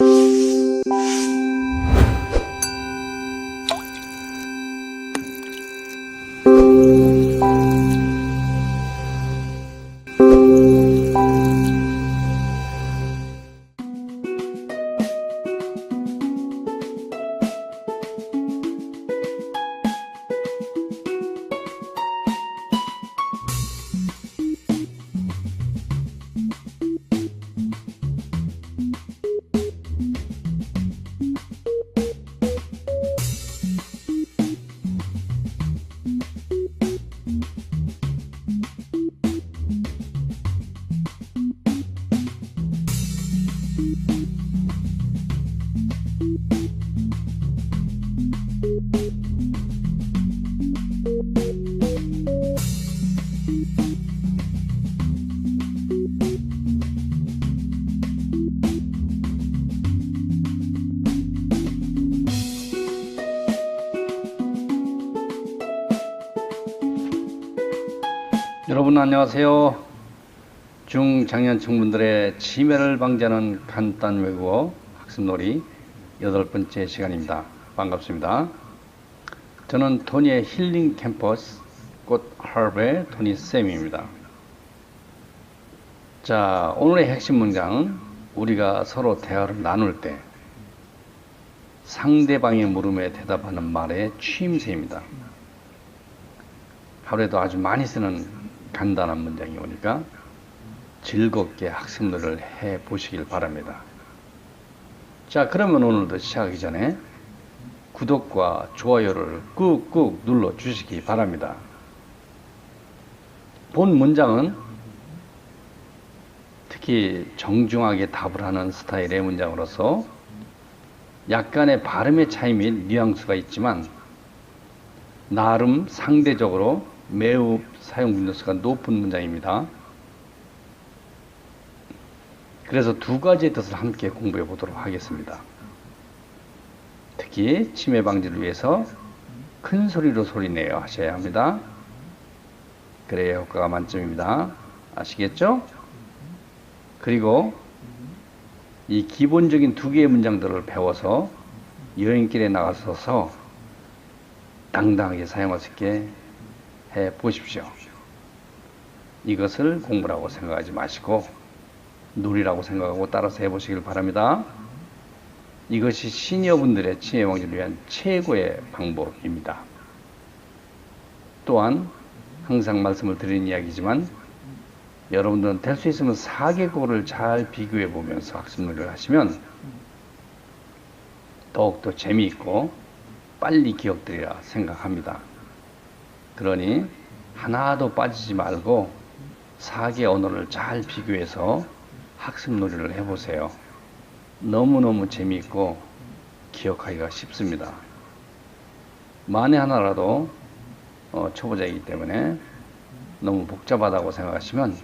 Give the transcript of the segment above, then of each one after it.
여 안녕하세요. 중장년층분들의 치매를 방지하는 간단 외국어 학습놀이 여덟 번째 시간입니다. 반갑습니다. 저는 토니의 힐링 캠퍼스 꽃 하브의 토니 쌤입니다. 자, 오늘의 핵심 문장은 우리가 서로 대화를 나눌 때 상대방의 물음에 대답하는 말의 취임새입니다. 하루에도 아주 많이 쓰는 간단한 문장이 오니까 즐겁게 학습들을 해 보시길 바랍니다. 자, 그러면 오늘도 시작하기 전에 구독과 좋아요를 꾹꾹 눌러 주시기 바랍니다. 본 문장은 특히 정중하게 답을 하는 스타일의 문장으로서 약간의 발음의 차이 및 뉘앙스가 있지만 나름 상대적으로 매우 사용 빈도수가 높은 문장입니다. 그래서 두 가지의 뜻을 함께 공부해 보도록 하겠습니다. 특히 치매 방지를 위해서 큰 소리로 소리내어 하셔야 합니다. 그래야 효과가 만점입니다. 아시겠죠? 그리고 이 기본적인 두 개의 문장들을 배워서 여행길에 나가서서 당당하게 사용할 수 있게 해 보십시오. 이것을 공부라고 생각하지 마시고 놀이라고 생각하고 따라서 해보시길 바랍니다. 이것이 시니어분들의 치매 방지를 위한 최고의 방법입니다. 또한 항상 말씀을 드리는 이야기지만 여러분들은 될 수 있으면 4개국어를 잘 비교해 보면서 학습놀이를 하시면 더욱더 재미있고 빨리 기억되리라 생각합니다. 그러니 하나도 빠지지 말고 4개 언어를 잘 비교해서 학습 놀이를 해보세요. 너무너무 재미있고 기억하기가 쉽습니다. 만에 하나라도 어, 초보자이기 때문에 너무 복잡하다고 생각하시면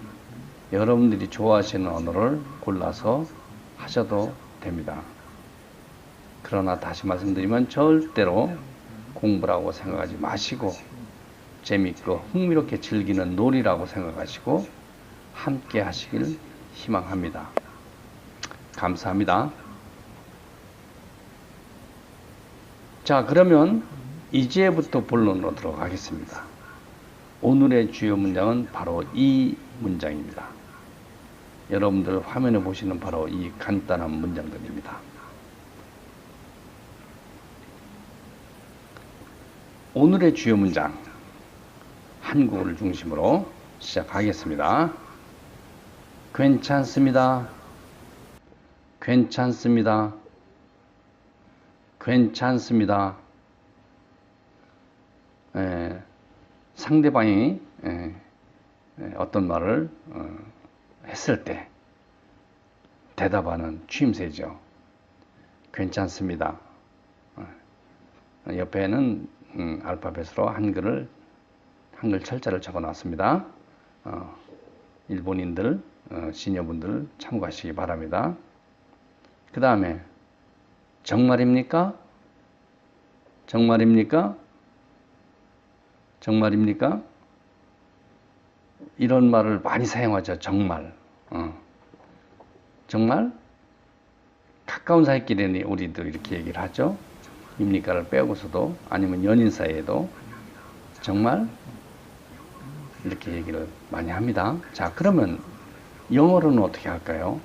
여러분들이 좋아하시는 언어를 골라서 하셔도 됩니다. 그러나 다시 말씀드리면 절대로 공부라고 생각하지 마시고 재밌고 흥미롭게 즐기는 놀이라고 생각하시고 함께 하시길 희망합니다. 감사합니다. 자, 그러면 이제부터 본론으로 들어가겠습니다. 오늘의 주요 문장은 바로 이 문장입니다. 여러분들 화면에 보시는 바로 이 간단한 문장들입니다. 오늘의 주요 문장 한국어를 중심으로 시작하겠습니다. 괜찮습니다. 괜찮습니다. 괜찮습니다. 에, 상대방이 에, 에, 어떤 말을 어, 했을 때 대답하는 취임새죠. 괜찮습니다. 어, 옆에는 음, 알파벳으로 한글을 한글 철자를 적어 놨습니다. 어, 일본인들, 어, 시니어분들 참고하시기 바랍니다. 그 다음에 정말입니까? 정말입니까? 정말입니까? 이런 말을 많이 사용하죠. 정말. 어. 정말? 가까운 사이끼리는 우리도 이렇게 얘기를 하죠. 입니까를 빼고서도 아니면 연인 사이에도 정말 이렇게 얘기를 많이 합니다. 자, 그러면 영어로는 어떻게 할까요?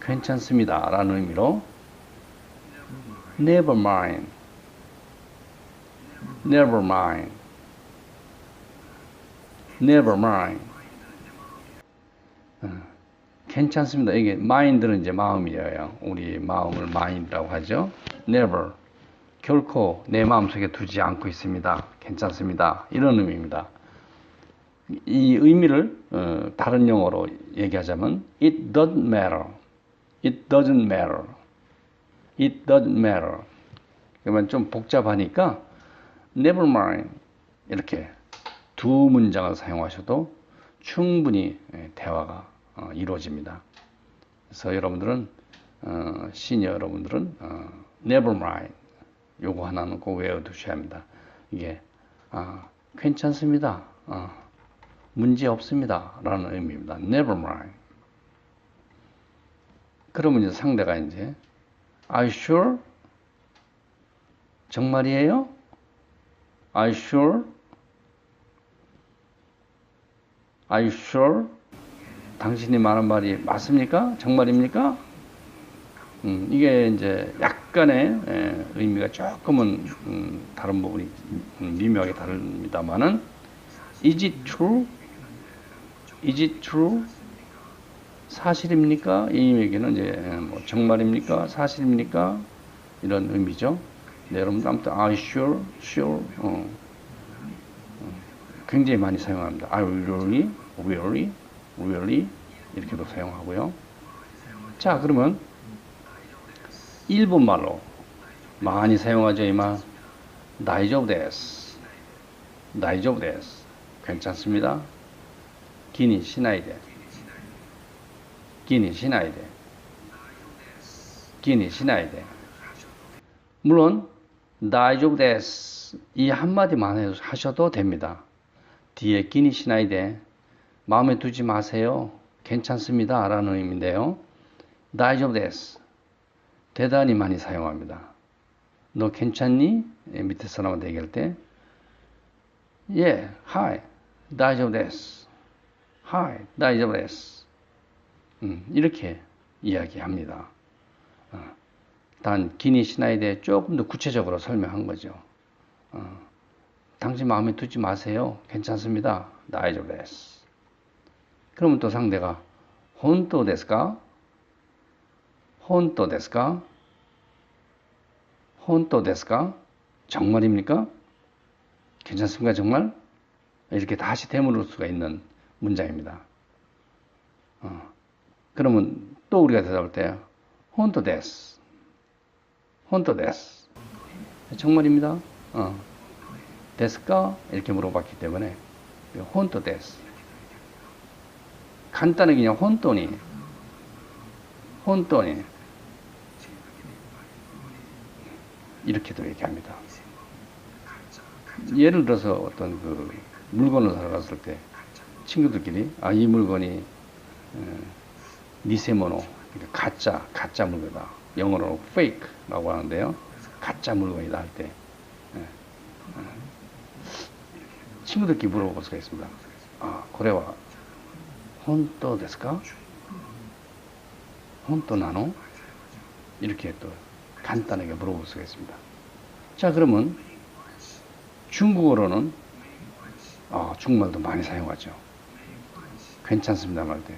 괜찮습니다. 라는 의미로 never mind, never mind, never mind. 어, 괜찮습니다. 이게 mind는 이제 마음이에요. 우리 마음을 mind라고 하죠. never. 결코 내 마음속에 두지 않고 있습니다. 괜찮습니다. 이런 의미입니다. 이 의미를 어, 다른 영어로 얘기하자면 it doesn't matter. it doesn't matter. it doesn't matter. 그러면 좀 복잡하니까 never mind 이렇게 두 문장을 사용하셔도 충분히 예, 대화가 어, 이루어집니다. 그래서 여러분들은 어, 시니어 여러분들은 어, never mind 요거 하나는 꼭 외워두셔야 합니다. 이게 아, 괜찮습니다. 아, 문제 없습니다. 라는 의미입니다. never mind. 그러면 이제 상대가 이제 Are you sure? 정말이에요? Are you sure? Are you sure? 당신이 말한 말이 맞습니까? 정말입니까? 음, 이게 이제 약간의 예, 의미가 조금은 음, 다른 부분이 음, 미묘하게 다릅니다만은 Is it true? Is it true? 사실입니까? 이 얘기는 이제 뭐 정말입니까? 사실입니까? 이런 의미죠. 네, 여러분 아무튼 you sure? Sure? 어. 어. 굉장히 많이 사용합니다. You really? Really? Really? 이렇게도 사용하고요. 자, 그러면 일본말로 많이 사용하죠, 이말. 다이조브 데스. 다이조브 데스. 괜찮습니다. 시나이데. 물론 다이조브 데스 이 한마디만 하셔도 됩니다. 뒤에 기니 시나이데 마음에 두지 마세요. 괜찮습니다. 라는 의미인데요. 다이조브 데스 대단히 많이 사용합니다. 너 괜찮니? 예, 밑에 사람한테 얘기할 때 예, 하이, 다이조브 데스 하이, 다이조브 데스 음, 이렇게 이야기합니다. 어, 단 기니 시나에 대해 조금 더 구체적으로 설명한 거죠. 어, 당신 마음에 두지 마세요. 괜찮습니다. 다이조브 데스 그러면 또 상대가 혼또 데스까? 혼또 데스까? 혼또 데스까? 정말입니까? 괜찮습니까? 정말? 이렇게 다시 되물을 수가 있는 문장입니다. 어. 그러면 또 우리가 대답할 때 혼또 데스 혼또 데스 정말입니다. 어. 데스까? 이렇게 물어봤기 때문에 혼또 데스 간단하게 그냥 혼돈이 혼돈이 이렇게도 얘기합니다. 예를 들어서 어떤 그 물건을 사러 갔을 때 친구들끼리 아 이 물건이 니세모노 그러니까 가짜 가짜 물건이다 영어로 fake라고 하는데요 가짜 물건이다 할 때 친구들끼리 물어볼 수가 있습니다. 아 고래와 本当ですか本当なの? 이렇게 또 간단하게 물어볼 수가 있습니다. 자, 그러면 중국어로는 아, 중국말도 많이 사용하죠. 괜찮습니다. 말대.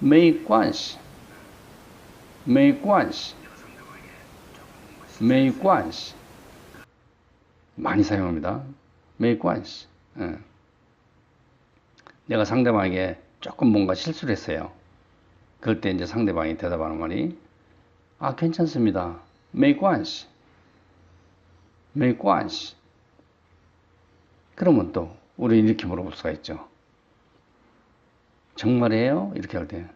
메이관시. 메이관시. 메이관시. 많이 사용합니다. 메이관시. 네. 예. 내가 상대방에게 조금 뭔가 실수를 했어요. 그럴 때 이제 상대방이 대답하는 말이 아 괜찮습니다. 메이관시. 메이관시. 그러면 또 우리 이렇게 물어볼 수가 있죠. 정말이에요? 이렇게 할 때.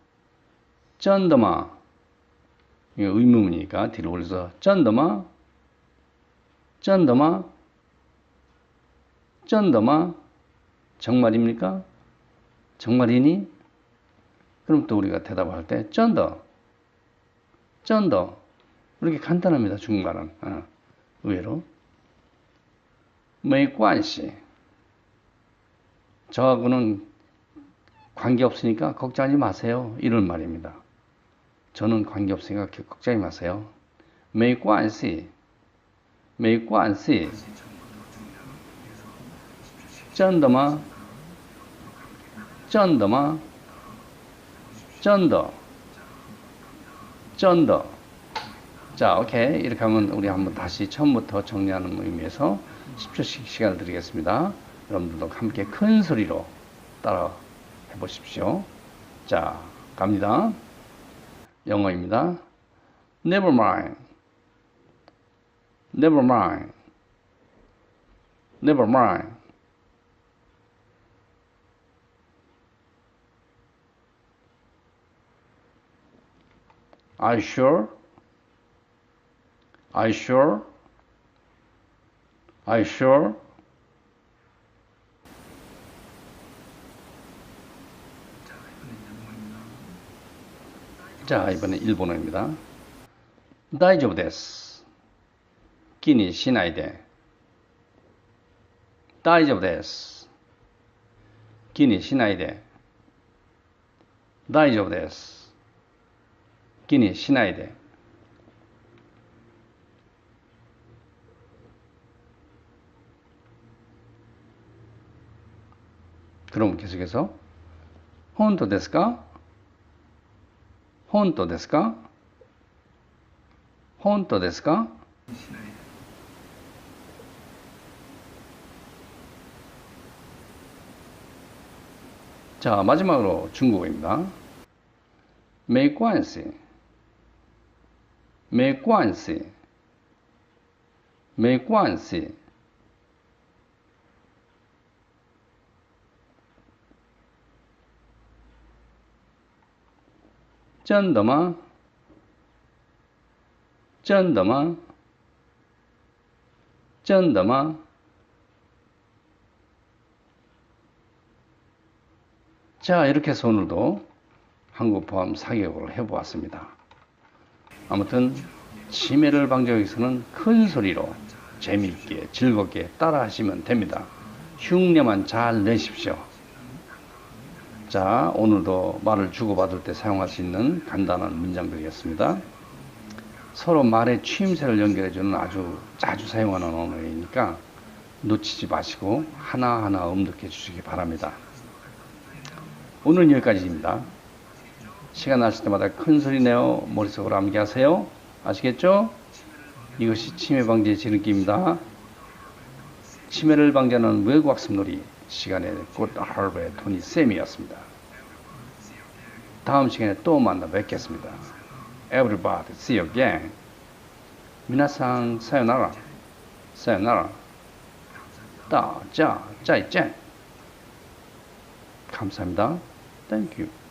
쩐더마. 의문이니까 뒤로 올려서 쩐더마. 쩐더마. 쩐더마. 정말입니까? 정말이니? 그럼 또 우리가 대답할 때, 쩐더. 쩐더. 이렇게 간단합니다. 중국말은. 어, 의외로. 메이관시. 저하고는 관계없으니까 걱정하지 마세요. 이런 말입니다. 저는 관계없으니까 걱정하지 마세요. 쩐더. 자, 오케이. 이렇게 하면 우리 한번 다시 처음부터 정리하는 의미에서 10초씩 시간을 드리겠습니다. 여러분들도 함께 큰 소리로 따라 해보십시오. 자, 갑니다. 영어입니다. Never mind. Never mind. Never mind. You sure? You sure? You sure? 자, 이번엔 일본어입니다. 大丈夫です。気にしないで。大丈夫です。気にしないで。大丈夫です。気にしないで。 그럼 계속해서 혼토 ですか 혼토 ですか 혼토 ですか 자, 마지막으로 중국어입니다. 没关系没关系没关系 쩐더마 쩐더마 쩐더마 자 이렇게 해서 오늘도 한국 포함 사격을 해보았습니다. 아무튼 치매를 방지하기 위해서는 큰 소리로 재미있게 즐겁게 따라 하시면 됩니다. 흉내만 잘 내십시오. 자, 오늘도 말을 주고받을 때 사용할 수 있는 간단한 문장들이었습니다. 서로 말의 취임새를 연결해주는 아주 자주 사용하는 언어이니까 놓치지 마시고 하나하나 음득해 주시기 바랍니다. 오늘은 여기까지입니다. 시간 나실 때마다 큰 소리 내어 머릿속으로 암기하세요. 아시겠죠? 이것이 치매 방지의 지름길입니다. 치매를 방지하는 외국학습놀이 시간에 곧 하루의 토니 쌤이었습니다. 다음 시간에 또 만나 뵙겠습니다. Everybody, see you again. 미나상 사요나라, 사요나라, 다자, 짜이짠. 감사합니다. Thank you.